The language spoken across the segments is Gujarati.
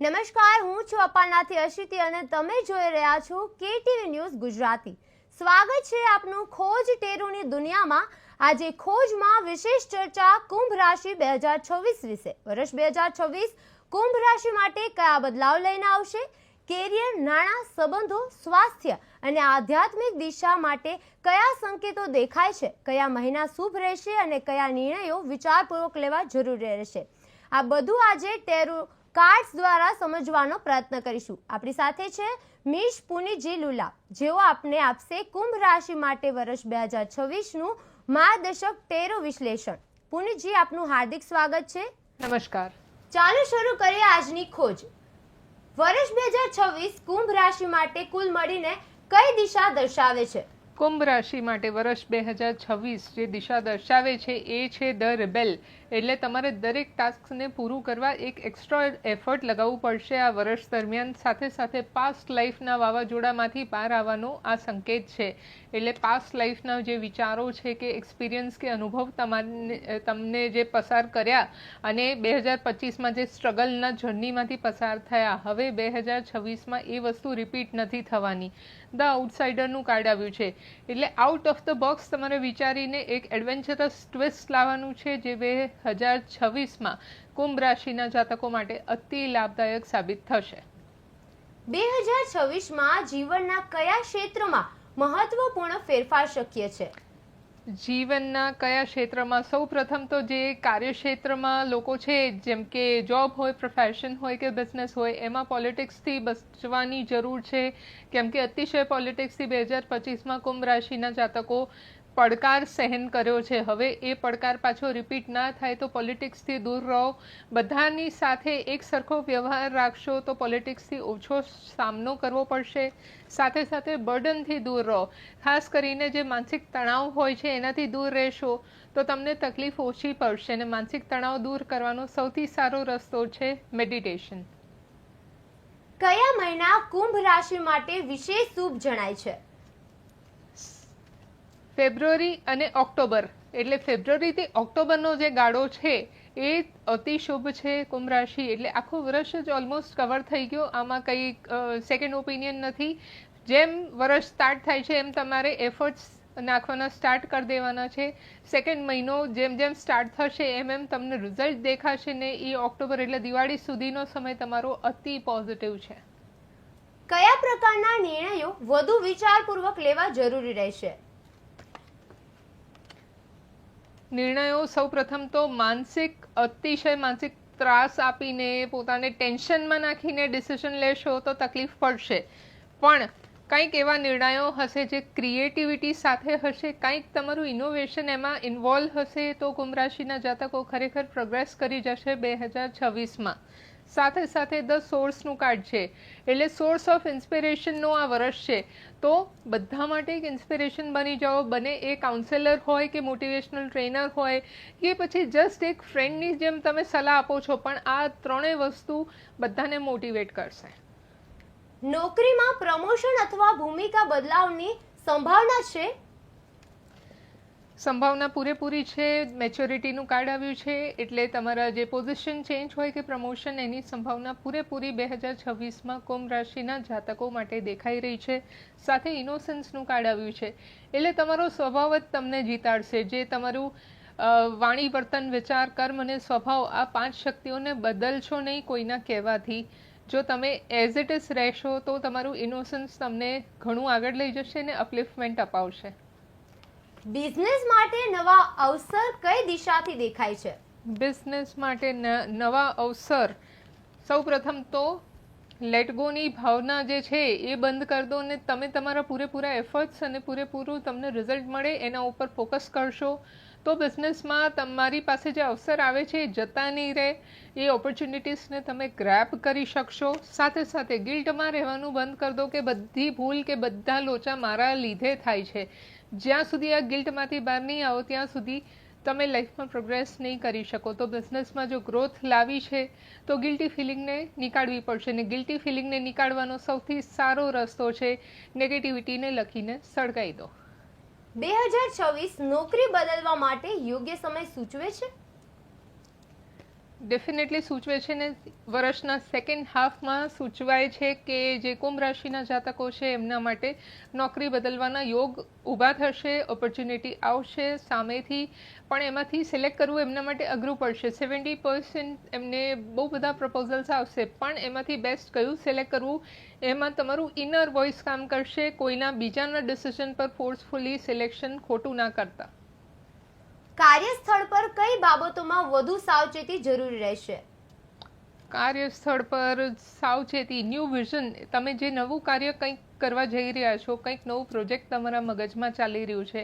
નમસ્કાર, હું છું અપાનાથી અશિતિ અને તમે જોઈ રહ્યા છો કેટીવી ન્યૂઝ ગુજરાતી. સ્વાગત છે આપનું ખોજ ટેરુની દુનિયામાં. આજે ખોજમાં વિશેષ ચર્ચા કુંભ રાશિ બે હજાર છવ્વીસ વિશે. વર્ષ બે હજાર છવ્વીસ કુંભ રાશિ માટે કયા બદલાવ લઈને આવશે? કેરિયર, નાણાં, સંબંધો, સ્વાસ્થ્ય અને આધ્યાત્મિક દિશા માટે કયા સંકેતો દેખાય છે? કયા મહિના શુભ રહેશે અને કયા નિર્ણયો વિચારપૂર્વક લેવા જરૂરી રહેશે? આ બધું આજે ટેરો કાર્ડ્સ દ્વારા સમજવાનો પ્રયત્ન કરીશું. આપણી સાથે છે મિશ પુનીજી લુલા જેઓ આપને આપશે કુંભ રાશિ માટે વર્ષ બે હજાર છવ્વીસનું માર્ગદર્શક ટેરો વિશ્લેષણ. પુનીજી આપનું હાર્દિક સ્વાગત છે. નમસ્કાર. ચાલો શરૂ કરીએ આજની ખોજ. વર્ષ બે હજાર છવ્વીસ કુંભ રાશિ માટે કુલ મળીને કઈ દિશા દર્શાવે છે? કુંભ રાશિ માટે વર્ષ બે હજાર છવ્વીસ જે દિશા દર્શાવે છે એ છે ધ રિબેલ. એટલે તમારે દરેક ટાસ્કને પૂરું કરવા એક એક્સ્ટ્રા એફર્ટ લગાવવું પડશે આ વર્ષ દરમિયાન. સાથે સાથે પાસ્ટ લાઈફના વાવાઝોડામાંથી બહાર આવવાનો આ સંકેત છે. એટલે પાસ્ટ લાઈફના જે વિચારો છે કે એક્સપિરિયન્સ કે અનુભવ તમારે તમને જે પસાર કર્યા અને બે હજાર પચીસમાં જે સ્ટ્રગલના જર્નીમાંથી પસાર થયા, હવે બે હજાર છવ્વીસમાં એ વસ્તુ રિપીટ નથી થવાની. ધ આઉટસાઇડરનું કાર્ડ આવ્યું છે. એટલે આઉટ ઓફ ધ બોક્સ તમારે વિચારીને એક એડવેન્ચરસ ટ્વિસ્ટ લાવવાનું છે, જે બે હજાર છવ્વીસમાં કુંભ રાશિના જાતકો માટે અતિ લાભદાયક સાબિત થશે. બે હજાર છવ્વીસમાં જીવનના કયા ક્ષેત્રમાં મહત્વપૂર્ણ ફેરફાર શક્ય છે? જીવનના કયા ક્ષેત્રમાં? સૌ પ્રથમ તો જે કાર્યક્ષેત્રમાં લોકો છે જેમ કે જોબ હોય પ્રોફેશન હોય કે બિઝનેસ હોય એમાં પોલિટિક્સથી બચવાની જરૂર છે. કેમ કે અતિશય પોલિટિક્સથી બે હજાર પચીસમાં કુંભ રાશિના જાતકો પડકાર સહન કર્યો છે. હવે એ પડકાર પાછો રિપીટ ના થાય તો પોલિટિક્સથી દૂર રહો. બધાની સાથે એક સરખો વ્યવહાર રાખશો તો પોલિટિક્સથી ઓછો સામનો કરવો પડશે. સાથે સાથે બર્ડનથી દૂર રહો. ખાસ કરીને જે માનસિક તણાવ હોય છે એનાથી દૂર રહેશો તો તમને તકલીફ ઓછી પડશે અને માનસિક તણાવ દૂર કરવાનો સૌથી સારો રસ્તો છે મેડિટેશન કયા મહિના કુંભ રાશિ માટે વિશેષ શુભ જણાય છે? ફેબ્રુઆરી અને ઓક્ટોબર. એટલે ફેબ્રુઆરીથી ઓક્ટોબરનો જે ગાળો છે, એ અતિ શુભ છે કુંભ રાશિ એટલે આખું વર્ષ જ ઓલમોસ્ટ કવર થઈ ગયો. આમાં કંઈ સેકન્ડ ઓપિનિયન નથી. જેમ વર્ષ સ્ટાર્ટ થાય છે, એમ તમારે એફર્ટ્સ નાખવાના સ્ટાર્ટ કરી દેવાના છે. સેકન્ડ મહિનો જેમ જેમ સ્ટાર્ટ થશે, એમ એમ તમને રિઝલ્ટ દેખાશે ને એ ઓક્ટોબર એટલે દિવાળી સુધીનો સમય તમારો અતિ પોઝિટિવ છે. કયા પ્રકારના નિર્ણયો વધુ વિચારપૂર્વક લેવા જરૂરી રહેશે? નિર્ણયો સૌપ્રથમ તો માનસિક, અતિશય માનસિક ત્રાસ આપીને પોતાને ટેન્શનમાં નાખીને ડિસિઝન લેશો તો તકલીફ પડશે. પણ કંઈક એવા નિર્ણયો હશે જે ક્રિએટિવિટી સાથે હશે, કંઈક તમારું ઇનોવેશન એમાં ઇન્વોલ્વ હશે તો કુંભ રાશિના જાતકો ખરેખર પ્રોગ્રેસ કરી જશે બે હજાર છવ્વીસમાં. સાથે સાથે ધ સોર્સનું કાર્ડ છે. એટલે સોર્સ ઓફ ઇન્સ્પિરેશનનો આ વર્ષ છે. તો બધા માટે એક ઇન્સ્પિરેશન બની જાઓ. બને એ કાઉન્સેલર હોય કે મોટિવેશનલ ટ્રેનર હોય કે પછી જસ્ટ એક ફ્રેન્ડની જેમ તમે સલાહ આપો છો, પણ આ ત્રણેય વસ્તુ બધાને મોટિવેટ કરશે. નોકરીમાં પ્રમોશન અથવા ભૂમિકા બદલાવની સંભાવના છે? સંભાવના પૂરેપૂરી છે મેચ્યોરિટીનું કાર્ડ આવ્યું છે, એટલે તમારા જે પોઝિશન ચેન્જ હોય કે પ્રમોશન એની સંભાવના પૂરેપૂરી બે હજાર છવ્વીસમાં કુંભ રાશિના જાતકો માટે દેખાઈ રહી છે. સાથે ઇનોસન્સનું કાર્ડ આવ્યું છે. એટલે તમારો સ્વભાવ જ તમને જીતાડશે. જે તમારું વાણી, વર્તન, વિચાર, કર્મ અને સ્વભાવ આ પાંચ શક્તિઓને બદલશો નહીં કોઈના કહેવાથી. જો તમે એઝ ઇટ ઇઝ રહેશો તો તમારું ઇનોસન્સ તમને ઘણું આગળ લઈ જશે અને અપલિફમેન્ટ અપાવશે. બિઝનેસ માટે નવા અવસર કઈ દિશાથી દેખાય છે? બિઝનેસ માટે નવા અવસર. સૌપ્રથમ તો લેટ ગોની ભાવના જે છે એ બંધ કરી દો અને તમે તમારા પૂરેપૂરા એફર્ટ્સ અને પૂરેપૂરું તમને રિઝલ્ટ મળે એના ઉપર ફોકસ કરશો. તો બિઝનેસમાં તમારી પાસે જે અવસર આવે છે એ જતા નહીં રહે. એ ઓપોર્ચ્યુનિટીઝને તમે ગ્રેપ કરી શકશો. સાથે સાથે ગિલ્ટમાં રહેવાનું બંધ કરી દો કે બધી ભૂલ કે બધા લોચા મારા લીધે થાય છે. જ્યાં સુધી આ ગિલ્ટમાંથી બહાર નહીં આવો, ત્યાં સુધી તમે લાઈફમાં પ્રોગ્રેસ નહીં કરી શકો. તો બિઝનેસમાં જો ગ્રોથ લાવી છે, તો ગિલ્ટી ફિલિંગને નીકાળવી પડશે ને ગિલ્ટી ફિલિંગને નીકાળવાનો સૌથી સારો રસ્તો છે નેગેટિવિટીને લખીને સળગાવી દો. બે હજાર છવ્વીસ નોકરી બદલવા માટે યોગ્ય સમય સૂચવે છે? ડેફિનેટલી સૂચવે છે ને, વર્ષના સેકન્ડ હાફમાં સૂચવાય છે કે જે કુંભ રાશિના જાતકો છે, એમના માટે નોકરી બદલવાના યોગ ઊભા થશે ઓપોર્ચ્યુનિટી આવશે. સામેથી પણ એમાંથી સિલેક્ટ કરવું એમના માટે અઘરું પડશે. સેવન્ટી પર્સન્ટ એમને બહુ બધા પ્રપોઝલ્સ આવશે, પણ એમાંથી બેસ્ટ કયું સિલેક્ટ કરવું? એમાં તમારું ઇનર વોઇસ કામ કરશે. કોઈના બીજાના ડિસિઝન પર ફોર્સફુલી સિલેક્શન ખોટું ના કરતા. કાર્યસ્થળ પર કઈ બાબતોમાં વધુ સાવચેતી જરૂરી રહેશે? કાર્યસ્થળ પર સાવચેતી, ન્યૂ વિઝન. તમે જે નવું કાર્ય કંઈક કરવા જઈ રહ્યા છો, કંઈક નવું પ્રોજેક્ટ તમારા મગજમાં ચાલી રહ્યું છે,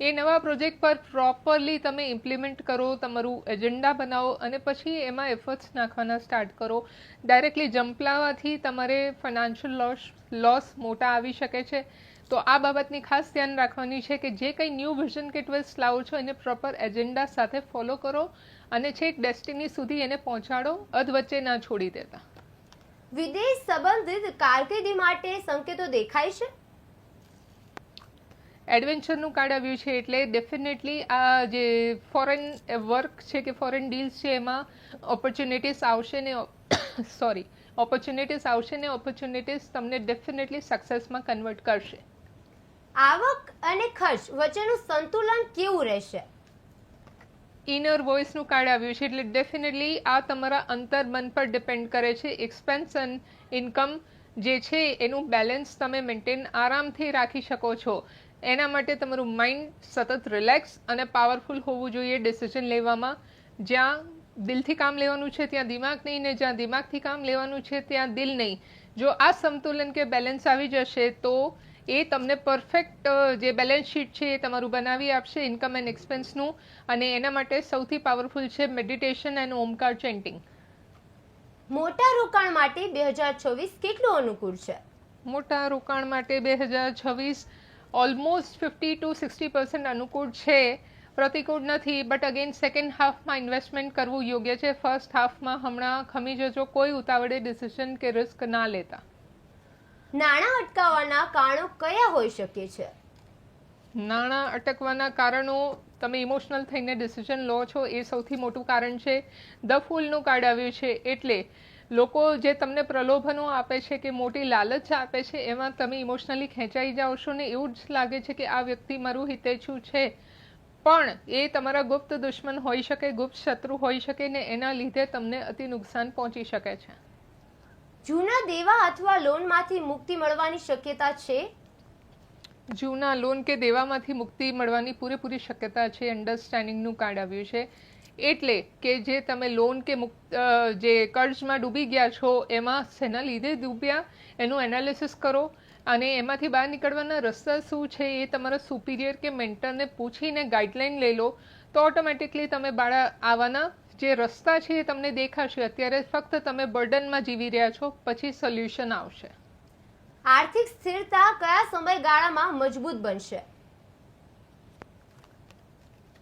એ નવા પ્રોજેક્ટ પર પ્રોપરલી તમે ઇમ્પ્લિમેન્ટ કરો, તમારું એજન્ડા બનાવો અને પછી એમાં એફર્ટ્સ નાખવાના સ્ટાર્ટ કરો. ડાયરેક્ટલી જંપલાવાથી તમારે ફાઇનાન્શિયલ લોસ લોસ મોટા આવી શકે છે. તો આ બાબતની ખાસ ધ્યાન રાખવાની છે કે જે કંઈ ન્યૂ વિઝન કે ટ્વિસ્ટ લાવો છો એને પ્રોપર એજન્ડા સાથે ફોલો કરો અને છેક ડેસ્ટિની સુધી એને પહોંચાડો અધ વચ્ચે ના છોડી દેતા. વિદેશ સંબંધિત કારકિર્દી માટે સંકેતો દેખાય છે? એડવેન્ચરનું કાર્ડ આવ્યું છે એટલે ડેફિનેટલી આ જે ફોરેન વર્ક છે કે ફોરેન ડીલ્સ છે એમાં ઓપોર્ચ્યુનિટીઝ આવશે ને સોરી ઓપોર્ચ્યુનિટીઝ આવશે ને ઓપોર્ચ્યુનિટીઝ તમને ડેફિનેટલી સક્સેસમાં કન્વર્ટ કરશે. આવક અને ખર્ચ વચ્ચેનું સંતુલન કેવું રહેશે? ઇનર વોઇસનું કાર્ડ આવ્યું છે, એટલે ડેફિનેટલી આ તમારા અંતર્મન પર ડિપેન્ડ કરે છે. એક્સપેન્સ અને ઇન્કમ જે છે, એનું બેલેન્સ તમે મેન્ટેન આરામથી રાખી શકો છો. એના માટે તમારું માઇન્ડ સતત રિલેક્સ અને પાવરફુલ હોવું જોઈએ ડિસિઝન લેવામાં. જ્યાં દિલથી કામ લેવાનું છે, ત્યાં દિમાગ નહીં ને જ્યાં દિમાગથી કામ લેવાનું છે, ત્યાં દિલ નહીં. જો આ સંતુલન કે બેલેન્સ આવી જશે, તો એ તમને પરફેક્ટ જે બેલેન્સ શીટ છે એ તમારું બનાવી આપશે ઇન્કમ એન્ડ એક્સપેન્સનું અને એના માટે સૌથી પાવરફુલ છે મેડિટેશન એન્ડ ઓમકાર ચેન્ટિંગ મોટા રોકાણ માટે બે હજાર છવ્વીસ કેટલું અનુકૂળ છે? મોટા રોકાણ માટે બે હજાર છવ્વીસ almost fifty to sixty percent અનુકૂળ છે. પ્રતિકૂળ નથી બટ અગેન સેકન્ડ હાફમાં ઇન્વેસ્ટમેન્ટ કરવું યોગ્ય છે. ફર્સ્ટ હાફમાં હમણાં ખમી જજો કોઈ ઉતાવળે ડિસિઝન કે રિસ્ક ના લેતા. નાણાં અટકાવવાના કારણો કયા હોઈ શકે છે? નાણાં અટકવાના કારણો તમે ઇમોશનલ થઈને ડિસિઝન લો છો, એ સૌથી મોટું કારણ છે. ધ ફૂલનું કાર્ડ આવ્યું છે એટલે લોકો જે તમને પ્રલોભનો આપે છે કે મોટી લાલચ આપે છે, એમાં તમે ઇમોશનલી ખેંચાઈ જાઓ છો ને એવું જ લાગે છે કે આ વ્યક્તિ મારું હિતેચું છે. પણ એ તમારા ગુપ્ત દુશ્મન હોઈ શકે, ગુપ્ત શત્રુ હોઈ શકે ને એના લીધે તમને અતિ નુકસાન પહોંચી શકે છે. જૂના દેવા અથવા લોનમાંથી મુક્તિ મળવાની શક્યતા છે? જૂના લોન કે દેવામાંથી મુક્તિ મળવાની પૂરેપૂરી શક્યતા છે અન્ડરસ્ટેન્ડિંગનું કાર્ડ આવ્યું છે. એટલે કે જે તમે લોન કે મુક્ત જે કર્જમાં ડૂબી ગયા છો, એમાં શેના લીધે ડૂબ્યા, એનું એનાલિસિસ કરો. અને એમાંથી બહાર નીકળવાના રસ્તા શું છે એ તમારા સુપિરિયર કે મેન્ટરને પૂછીને ગાઈડલાઈન લઈ લો. તો ઓટોમેટિકલી તમે બાળા આવવાના જે રસ્તા છે એ તમને દેખાશે. અત્યારે ફક્ત તમે બર્ડનમાં જીવી રહ્યા છો પછી સોલ્યુશન આવશે. આર્થિક સ્થિરતા કયા સમયગાળામાં મજબૂત બનશે?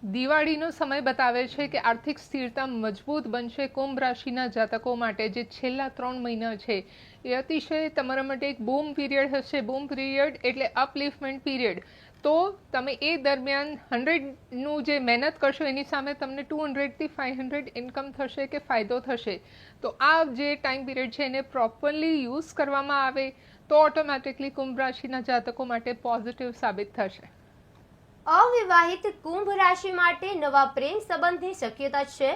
દિવાળીનો સમય બતાવે છે કે આર્થિક સ્થિરતા મજબૂત બનશે કુંભ રાશિના જાતકો માટે જે છેલ્લા ત્રણ મહિના છે. એ અતિશય તમારા માટે એક બૂમ પીરિયડ હશે. બૂમ પીરિયડ એટલે અપલિફમેન્ટ પીરિયડ. તો તમે એ દરમિયાન હંડ્રેડનું જે મહેનત કરશો એની સામે તમને ટુ હંડ્રેડથી ફાઇવ હંડ્રેડ ઇન્કમ થશે કે ફાયદો થશે. તો આ જે ટાઈમ પીરિયડ છે એને પ્રોપરલી યુઝ કરવામાં આવે તો ઓટોમેટિકલી કુંભ રાશિના જાતકો માટે પોઝિટિવ સાબિત થશે. અવિવાહિત કુંભ રાશિ માટે નવા પ્રેમ સંબંધની શક્યતા છે?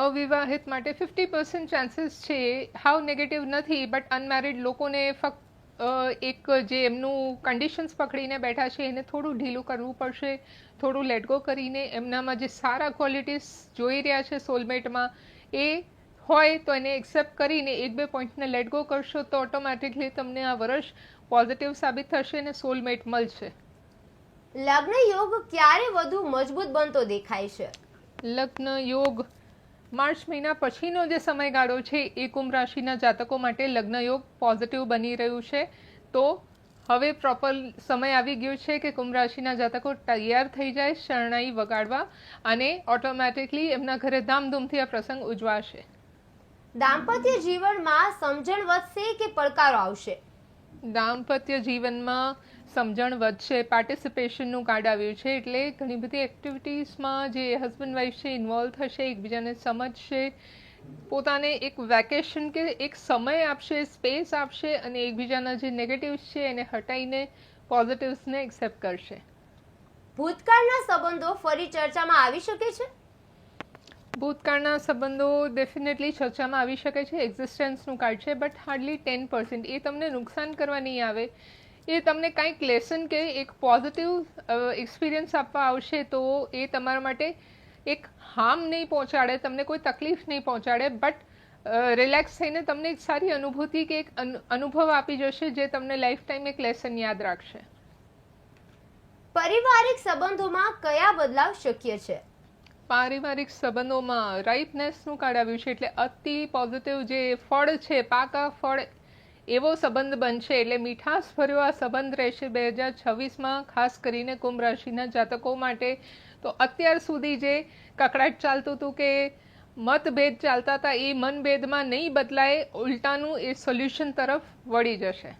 અવિવાહિત માટે ફિફ્ટી પર્સન્ટ ચાન્સીસ છે. હાવ નેગેટિવ નથી બટ અનમેરિડ લોકોને ફક્ત એક જે એમનું કન્ડિશન્સ પકડીને બેઠા છે એને થોડું ઢીલું કરવું પડશે થોડું લેટગો કરીને એમનામાં જે સારા ક્વોલિટીઝ જોઈ રહ્યા છે સોલમેટમાં એ હોય તો એને એક્સેપ્ટ કરીને એક બે પોઈન્ટને લેટગો કરશો તો ઓટોમેટિકલી તમને આ વર્ષ પોઝિટિવ સાબિત થશે અને સોલમેટ મળશે. લગ્ન યોગ ક્યારે વધુ મજબૂત બનતો દેખાય છે? લગ્ન યોગ માર્ચ મહિના પછીનો જે સમયગાળો છે, એ કુંભ રાશિના જાતકો માટે લગ્નયોગ પોઝિટિવ બની રહ્યું છે. તો હવે પ્રોપર સમય આવી ગયો છે કે કુંભ રાશિના જાતકો તૈયાર થઈ જાય, શરણાઈ વગાડવા અને ઓટોમેટિકલી એમના ઘરે ધામધૂમથી આ પ્રસંગ ઉજવાશે. દાંપત્ય જીવનમાં સમજણ વધશે કે પડકારો આવશે. દાંપત્ય જીવનમાં સમજણ વધશે પાર્ટિસિપેશનનું કાર્ડ આવ્યું છે, એટલે ઘણી બધી એક્ટિવિટીઝમાં જે હસબન્ડ વાઈફ છે ઇન્વોલ્વ થશે એકબીજાને સમજશે. પોતાને એક વેકેશન કે એક સમય આપશે સ્પેસ આપશે અને એકબીજાના જે નેગેટિવ્સ છે એને હટાઈને પોઝિટિવ્સને એક્સેપ્ટ કરશે. ભૂતકાળના સંબંધો ફરી ચર્ચામાં આવી શકે છે? ભૂતકાળના સંબંધો ડેફિનેટલી ચર્ચામાં આવી શકે છે એક્ઝિસ્ટન્સનું કાર્ડ છે બટ હાર્ડલી ટેન પર્સન્ટ એ તમને નુકસાન કરવા નહીં આવે. એ તમને કાંઈક લેસન કે એક પોઝિટિવ એક્સપિરિયન્સ આપવા આવશે તો એ તમારા માટે એક હાર્મ નહીં પહોંચાડે, તમને કોઈ તકલીફ નહીં પહોંચાડે બટ રિલેક્સ થઈને તમને એક સારી અનુભૂતિ કે એક અનુભવ આપી જશે જે તમને લાઈફ ટાઈમ એક લેસન યાદ રાખશે. પારિવારિક સંબંધોમાં કયા બદલાવ શક્ય છે? પારિવારિક સંબંધોમાં રાઇપનેસનું કાર્ડ આવ્યું છે, એટલે અતિ પોઝિટિવ જે ફળ છે, પાકા ફળ, એવો સંબંધ બનશે. એટલે મીઠાશ ભર્યો આ સંબંધ રહેશે બે હજાર છવ્વીસમાં, ખાસ કરીને કુંભ રાશિના જાતકો માટે. તો અત્યાર સુધી જે કકડાટ ચાલતું હતું કે મતભેદ ચાલતા હતા, એ મનભેદમાં નહીં બદલાય, ઉલટાનું એ સોલ્યુશન તરફ વળી જશે.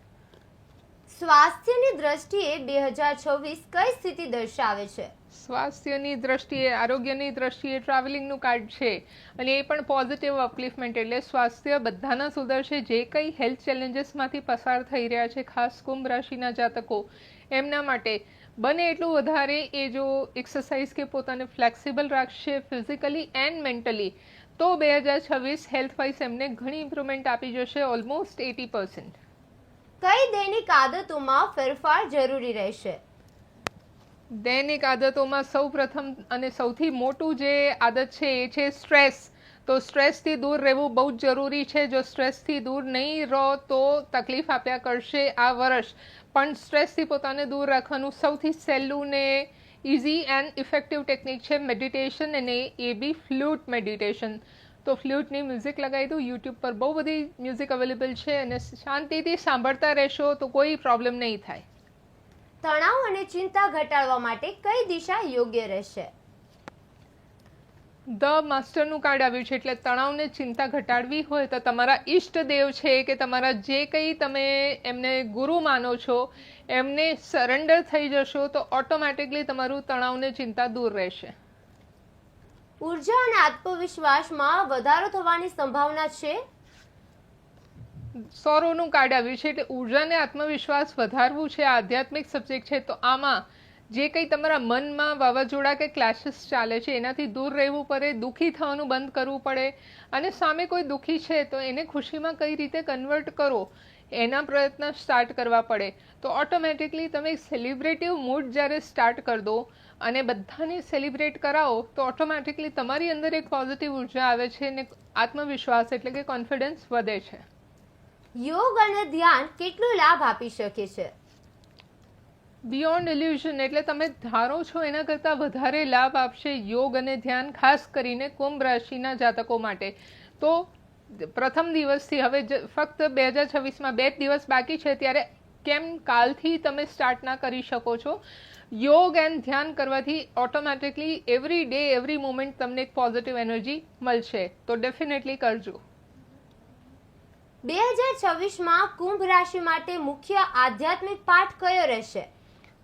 સ્વાસ્થ્યની દ્રષ્ટિએ બે હજાર છવ્વીસ કઈ સ્થિતિ દર્શાવે છે? સ્વાસ્થ્યની દ્રષ્ટિએ, આરોગ્યની દ્રષ્ટિએ ટ્રાવેલિંગનું કાર્ડ છે. અને એ પણ પોઝિટિવ અપલિફમેન્ટ એટલે સ્વાસ્થ્ય બધાના સુધરશે. જે કંઈ હેલ્થ ચેલેન્જીસમાંથી પસાર થઈ રહ્યા છે, ખાસ કુંભ રાશિના જાતકો, એમના માટે બને એટલું વધારે એ જો એક્સરસાઇઝ કે પોતાને ફ્લેક્સિબલ રાખશે ફિઝિકલી એન્ડ મેન્ટલી તો બે હજાર છવ્વીસ હેલ્થ વાઇઝ એમને ઘણી ઇમ્પ્રુવમેન્ટ આપી જશે ઓલમોસ્ટ એટી પર્સન્ટ કઈ દૈનિક આદતોમાં ફેરફાર જરૂરી રહેશે? દૈનિક આદતોમાં સૌ પ્રથમ અને સૌથી મોટું જે આદત છે એ છે સ્ટ્રેસ. તો સ્ટ્રેસથી દૂર રહેવું બહુ જ જરૂરી છે. જો સ્ટ્રેસથી દૂર નહીં રહો તો તકલીફ આપ્યા કરશે આ વર્ષ. પણ સ્ટ્રેસથી પોતાને દૂર રાખવાનું સૌથી સહેલું ને ઇઝી એન્ડ ઇફેક્ટિવ ટેકનિક છે મેડિટેશન અને એ બી ફ્લૂટ મેડિટેશન. તો ફ્લ્યુટની મ્યુઝિક લગાવી દઉં. યુટ્યુબ પર બહુ બધી મ્યુઝિક અવેલેબલ છે અને શાંતિથી સાંભળતા રહેશો તો કોઈ પ્રોબ્લેમ નહીં થાય. તણાવ અને ચિંતા ઘટાડવા માટે કઈ દિશા યોગ્ય રહેશે? ધ માસ્ટરનું કાર્ડ આવ્યું છે એટલે તણાવને ચિંતા ઘટાડવી હોય તો તમારા ઈષ્ટ દેવ છે કે તમારા જે કંઈ તમે એમને ગુરુ માનો છો એમને સરેન્ડર થઈ જશો તો ઓટોમેટિકલી તમારું તણાવને ચિંતા દૂર રહેશે. ઊર્જા અને આત્મવિશ્વાસમાં વધારો થવાની સંભાવના છે? સૌરવનું કાર્ડ આવ્યું છે એટલે ઉર્જાને આત્મવિશ્વાસ વધારવું છે આધ્યાત્મિક સબ્જેક્ટ છે. તો આમાં જે કંઈ તમારા મનમાં વાવાઝોડા કે ક્લાસીસ ચાલે છે, એનાથી દૂર રહેવું પડે, દુઃખી થવાનું બંધ કરવું પડે, અને સામે કોઈ દુઃખી છે તો એને ખુશીમાં કઈ રીતે કન્વર્ટ કરો, એના પ્રયત્ન સ્ટાર્ટ કરવા પડે. તો ઓટોમેટિકલી તમે સેલિબ્રેટિવ મૂડ જ્યારે સ્ટાર્ટ કરી દો અને બધાને સેલિબ્રેટ કરાવો તો ઓટોમેટિકલી તમારી અંદર એક પોઝિટિવ ઊર્જા આવે છે અને આત્મવિશ્વાસ એટલે કે કોન્ફિડન્સ વધે છે. યોગ અને ધ્યાન કેટલો લાભ આપી શકે છે? બિયોન્ડ ઇલ્યુઝન એટલે તમે ધારો છો એના કરતાં વધારે લાભ આપશે યોગ અને ધ્યાન ખાસ કરીને કુંભ રાશિના જાતકો માટે. તો પ્રથમ દિવસથી હવે ફક્ત બે હજાર છવ્વીસમાં બે જ દિવસ બાકી છે ત્યારે કેમ કાલથી તમે સ્ટાર્ટ ના કરી શકો છો? યોગ એન્ડ ધ્યાન કરવાથી automatically every day every moment તમને એક પોઝિટિવ એનર્જી મળશે. તો ડેફિનેટલી કરજો. બે હજાર છવ્વીસમાં કુંભ રાશિ માટે મુખ્ય આધ્યાત્મિક પાઠ કયો રહેશે?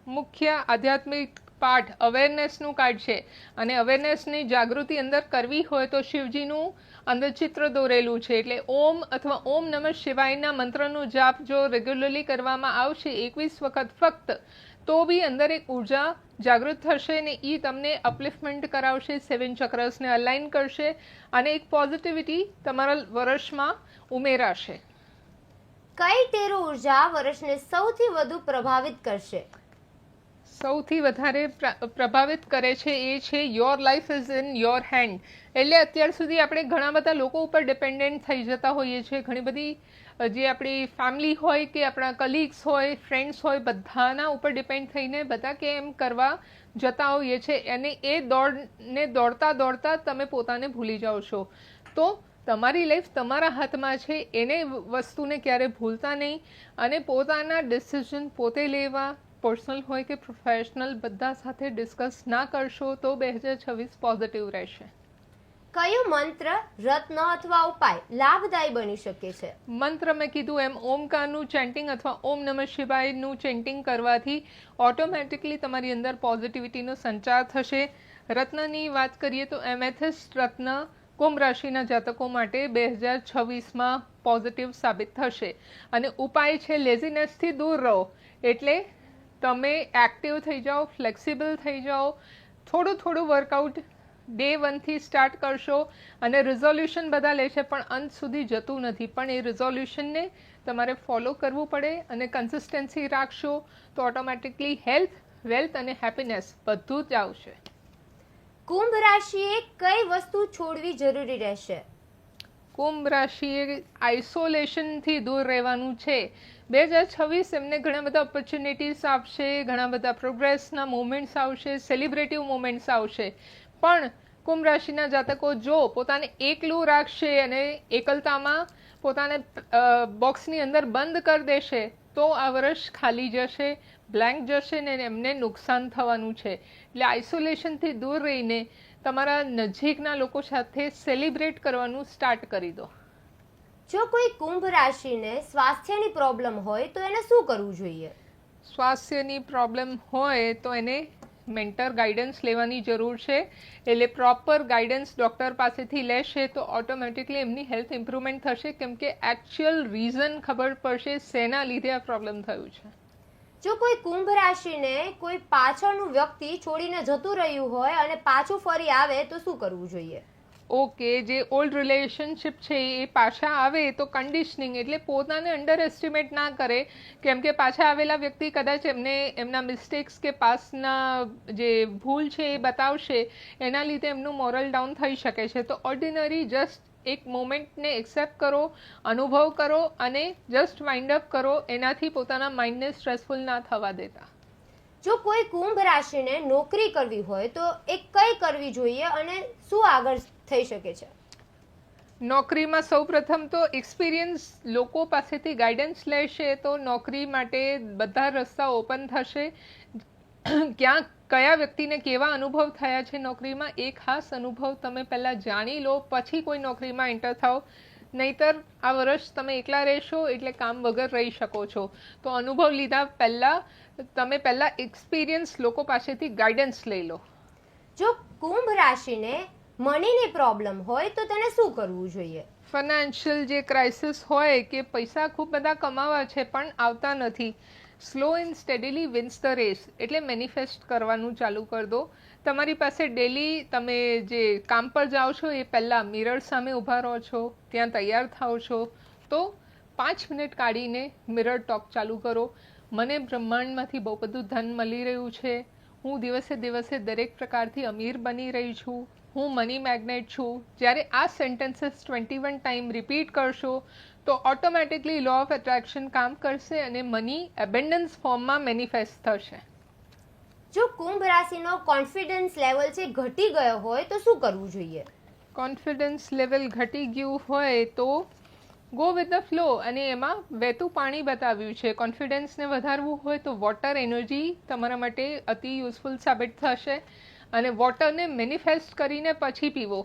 મુખ્ય આધ્યાત્મિક પાઠ અવેરનેસનું કાર્ડ છે. અને અવેરનેસની જાગૃતિ અંદર કરવી હોય તો શિવજીનું અંદર ચિત્ર દોરેલું છે. એટલે ઓમ અથવા ઓમ નમઃ શિવાયના મંત્રનો જાપ જો રેગ્યુલરલી કરવામાં આવશે એકવીસ વખત ફક્ત તો બી અંદર એક ઊર્જા જાગૃત થશે ને એ તમને અપલિફમેન્ટ કરાવશે સેવન ચક્રસને અલાઇન કરશે અને એક પોઝિટિવિટી તમારા વર્ષમાં ઉમેરાશે. કઈ તેરો ઊર્જા વર્ષને સૌથી વધુ પ્રભાવિત કરશે? સૌથી વધારે પ્ર- પ્રભાવિત કરે છે એ છે your life is in your hand એટલે અત્યાર સુધી આપણે ઘણા બધા લોકો ઉપર ડિપેન્ડન્ટ થઈ જતા હોઈએ છીએ. ઘણી બધી જે આપણી ફેમિલી હોય કે આપણા કલીગ્સ હોય ફ્રેન્ડ્સ હોય, બધાના ઉપર ડિપેન્ડ થઈને બધા કે એમ કરવા જતા હોઈએ છીએ અને એ દોડને દોડતા દોડતા તમે પોતાને ભૂલી જાઓ છો. તો તમારી લાઈફ તમારા હાથમાં છે, એને વસ્તુને ક્યારે ભૂલતા નહીં અને પોતાના ડિસિઝન પોતે લેવા પર્સનલ હોય કે પ્રોફેશનલ બધા સાથે ડિસ્કસ ના કરશો તો બે હજાર છવ્વીસ પોઝિટિવ રહેશે. કયું મંત્ર રત્ન અથવા ઉપાય લાભદાયી બની શકે છે? મંત્ર મેં કીધું એમ, ઓમકારનું ચેન્ટિંગ અથવા ઓમ નમઃ શિવાયનું ચેન્ટિંગ કરવાથી ઓટોમેટિકલી તમારી અંદર પોઝિટિવિટીનો સંચાર થશે. રત્નની વાત કરીએ તો એમેથિસ્ટ રત્ન કુંભ રાશિના જાતકો માટે બે હજાર છવ્વીસમાં પોઝિટિવ સાબિત થશે. અને ઉપાય છે લેઝીનેસથી દૂર રહો. એટલે તમે એક્ટિવ થઈ જાઓ ફ્લેક્સિબલ થઈ જાઓ. થોડું થોડું વર્કઆઉટ ડે વનથી સ્ટાર્ટ કરશો અને રિઝોલ્યુશન બધા લે છે પણ અંત સુધી જતું નથી. પણ એ રિઝોલ્યુશનને તમારે ફોલો કરવું પડે અને કન્સિસ્ટન્સી રાખશો તો ઓટોમેટિકલી હેલ્થ વેલ્થ અને હેપીનેસ બધું જ આવશે. કુંભ રાશિએ કઈ વસ્તુ છોડવી જરૂરી રહેશે? કુંભ રાશિએ આઇસોલેશનથી દૂર રહેવાનું છે. બે હજાર છવ્વીસ એમને ઘણા બધા ઓપોર્ચ્યુનિટીઝ આપશે ઘણા બધા પ્રોગ્રેસના મુમેન્ટ્સ આવશે સેલિબ્રેટિવ મુમેન્ટ્સ આવશે. પણ કુંભ રાશિના જાતકો જો પોતાને એકલું રાખશે અને એકલતામાં પોતાને બોક્સની અંદર બંધ કરી દેશે તો આ વર્ષ ખાલી જશે બ્લેન્ક જશે ને એમને નુકસાન થવાનું છે. એટલે આઇસોલેશનથી દૂર રહીને તમારા નજીકના લોકો સાથે સેલિબ્રેટ કરવાનું સ્ટાર્ટ કરી દો. જો કોઈ કુંભ રાશિને સ્વાસ્થ્યની પ્રોબ્લેમ હોય તો એને શું કરવું જોઈએ? સ્વાસ્થ્યની પ્રોબ્લેમ હોય તો એને મેન્ટર ગાઈડન્સ લેવાની જરૂર છે. એટલે પ્રોપર ગાઈડન્સ ડૉક્ટર પાસેથી લેશે તો ઓટોમેટિકલી એમની હેલ્થ ઇમ્પ્રુવમેન્ટ થશે. કેમ કે એકચ્યુઅલ રીઝન ખબર પડશે શેના લીધે આ પ્રોબ્લેમ થયું છે. જો કોઈ કુંભ રાશિને કોઈ પાછળનું વ્યક્તિ છોડીને જતું રહ્યું હોય અને પાછું ફરી આવે તો શું કરવું જોઈએ? ઓકે, જે ઓલ્ડ રિલેશનશિપ છે એ પાછા આવે તો કન્ડિશનિંગ એટલે પોતાને અંડર એસ્ટિમેટ ના કરે. કેમ કે પાછા આવેલા વ્યક્તિ કદાચ એમને, એમના મિસ્ટેક્સ કે પાસના જે ભૂલ છે એ બતાવશે, એના લીધે એમનું મોરલ ડાઉન થઈ શકે છે. તો ઓર્ડિનરી જસ્ટ એક મોમેન્ટને એક્સેપ્ટ કરો, અનુભવ કરો અને જસ્ટ વાઇન્ડ અપ કરો. એનાથી પોતાના માઇન્ડને સ્ટ્રેસફુલ ના થવા દેતા. જો કોઈ કુંભ રાશિને નોકરી કરવી હોય તો એ કઈ કરવી જોઈએ અને શું આગળ થઈ શકે છે. નોકરીમાં સૌપ્રથમ તો એક્સપિરિયન્સ લોકો પાસેથી ગાઈડન્સ લેશે તો નોકરી માટે બધા રસ્તા ઓપન થશે. ક્યાં કયા વ્યક્તિને કેવા અનુભવ થયા છે નોકરીમાં એ ખાસ અનુભવ તમે પહેલાં જાણી લો પછી કોઈ નોકરીમાં એન્ટર થાઓ. નહીતર આ વર્ષ તમે એકલા રહેશો એટલે કામ વગર રહી શકો છો. તો અનુભવ લીધા પહેલાં તમે પહેલાં એક્સપિરિયન્સ લોકો પાસેથી ગાઈડન્સ લઈ લો. જો કુંભ રાશિને મનીની પ્રોબ્લેમ હોય તો તેને શું કરવું જોઈએ? ફાઇનાન્શિયલ જે ક્રાઇસિસ હોય કે પૈસા ખૂબ બધા કમાવા છે પણ આવતા નથી. Slow and steadily wins the race એટલે મેનિફેસ્ટ કરવાનું ચાલુ કરી દો. તમારી પાસે ડેલી તમે જે કામ પર જાઓ છો એ પહેલાં મિરર સામે ઊભા રહો છો, ત્યાં તૈયાર થાઓ છો. તો પાંચ મિનિટ કાઢીને મિરર ટોક ચાલુ કરો. મને બ્રહ્માંડમાંથી બહુ બધું ધન મળી રહ્યું છે. હું દિવસે દિવસે દરેક પ્રકારથી અમીર બની રહી છું. હું મની મેગ્નેટ છું. જ્યારે આ sentences twenty one time repeat કરશો તો ઓટોમેટિકલી લો ઓફ એટ્રેક્શન કામ કરશે અને મની એબેન્ડન્સ ફોર્મમાં મેનિફેસ્ટ થશે. જો કુંભ રાશિનો કોન્ફિડન્સ લેવલ છે ઘટી ગયો હોય તો શું કરવું જોઈએ? કોન્ફિડન્સ લેવલ ઘટી ગયું હોય તો ગો વિથ ધ ફ્લો અને એમાં વહેતું પાણી બતાવ્યું છે. કોન્ફિડન્સને વધારવું હોય તો વોટર એનર્જી તમારા માટે અતિ યુઝફુલ સાબિત થશે. અને વોટરને મેનિફેસ્ટ કરીને પછી પીવો.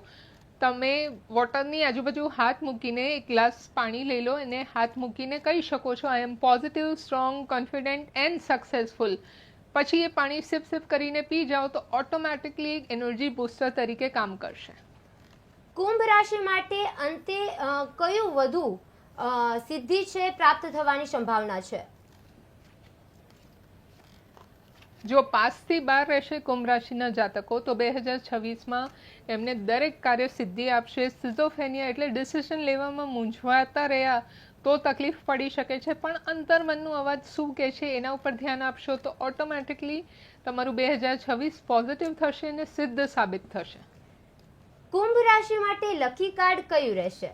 તમે વોટરની આજુબાજુ હાથ મૂકીને એક ગ્લાસ પાણી લઈ લો અને હાથ મૂકીને કહી શકો છો I am positive strong confident and successful પછી એ પાણી સિપ સિપ કરીને પી જાઓ તો ઓટોમેટિકલી એક એનર્જી બૂસ્ટર તરીકે કામ કરશે. કુંભ રાશિ માટે અંતે કયું વધુ સિદ્ધિ છે, પ્રાપ્ત થવાની સંભાવના છે? જો પાંચથી બાર રહેશે કુંભ રાશિના જાતકો તો બે હજાર છવ્વીસમાં એમને દરેક કાર્ય સિદ્ધિ આપશે. સિઝોફેનિયા એટલે ડિસિઝન લેવામાં મૂંઝવાતા રહ્યા તો તકલીફ પડી શકે છે. પણ અંતરમનનું અવાજ શું કહે છે એના ઉપર ધ્યાન આપશો તો ઓટોમેટિકલી તમારું બે હજાર છવ્વીસ પોઝિટિવ થશે અને સિદ્ધ સાબિત થશે. કુંભ રાશિ માટે લકી કાર્ડ કયું રહેશે?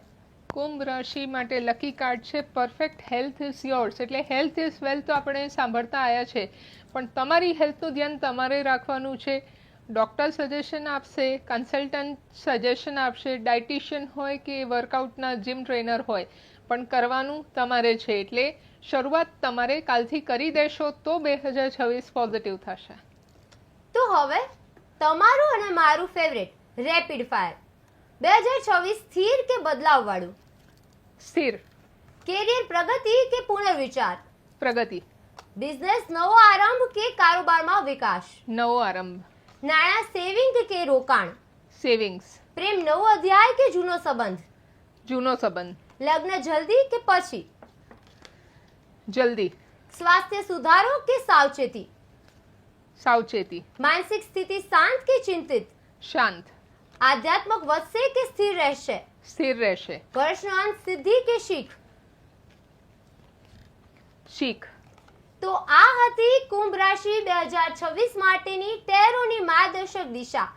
કુંભ રાશિ માટે લકી કાર્ડ છે. પરફેક્ટ હેલ્થ ઇઝ યોર્સ એટલે હેલ્થ ઇઝ વેલ્થ તો આપણે સાંભળતા આવ્યા છે. પણ તમારી હેલ્થનું ધ્યાન તમારે રાખવાનું છે. ડૉક્ટર સજેશન આપશે કન્સલ્ટન્ટ સજેશન આપશે ડાયટિશિયન હોય કે વર્કઆઉટના જીમ ટ્રેનર હોય પણ કરવાનું તમારે છે. એટલે શરૂઆત તમારે કાલથી કરી દેશો તો બે હજાર છવ્વીસ પોઝિટિવ થશે. તો હવે તમારું અને મારું ફેવરેટ રેપિડ ફાયર બે હજાર છવ્વીસ સ્થિર કે બદલાવ વાળું? સ્થિર. કેરિયર પ્રગતિ કે પુનર્વિચાર? પ્રગતિ. બિઝનેસ નવો આરંભ કે કારોબારમાં વિકાસ? નવો આરંભ. નાણાં સેવિંગ કે રોકાણ? સેવિંગ્સ. પ્રેમ નવો અધ્યાય કે જૂનો સંબંધ? જૂનો સંબંધ. લગ્ન જલ્દી કે પછી? જલ્દી. સ્વાસ્થ્ય સુધારો કે સાવચેતી? સાવચેતી. માનસિક સ્થિતિ શાંત કે ચિંતિત? શાંત. આધ્યાત્મક વધશે કે સ્થિર રહેશે? સ્થિર રહેશે. વર્ષનો અંત સિદ્ધિ કે શીખ? શીખ. તો આ હતી કુંભ રાશિ બે હજાર છવ્વીસ માટેની ટેરોની માર્ગદર્શક દિશા.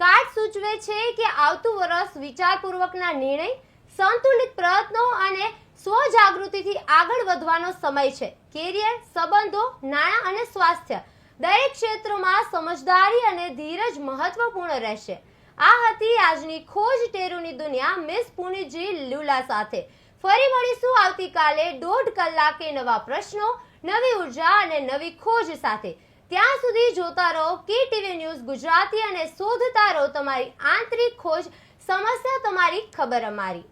કાર્ડ સૂચવે છે કે આવતું વર્ષ વિચારપૂર્વકના નિર્ણય, સંતુલિત પ્રયત્નો અને સ્વજાગૃતિથી આગળ વધવાનો સમય છે. કેરિયર, સંબંધો, નાણાં અને સ્વાસ્થ્ય દરેક ક્ષેત્રમાં સમજદારી અને ધીરજ મહત્વપૂર્ણ રહેશે. આ હતી આજની ખોજ ટેરુની દુનિયા મિસ પુનિજી લુલા સાથે. ફરી મળીશું આવતીકાલે દોઢ કલાકે નવા પ્રશ્નો. નવી ઊર્જા અને નવી ખોજ સાથે. ત્યાં સુધી જોતા રહો કે ટીવી ન્યૂઝ ગુજરાતી અને શોધતા રહો તમારી આંતરિક ખોજ. સમસ્યા તમારી ખબર અમારી.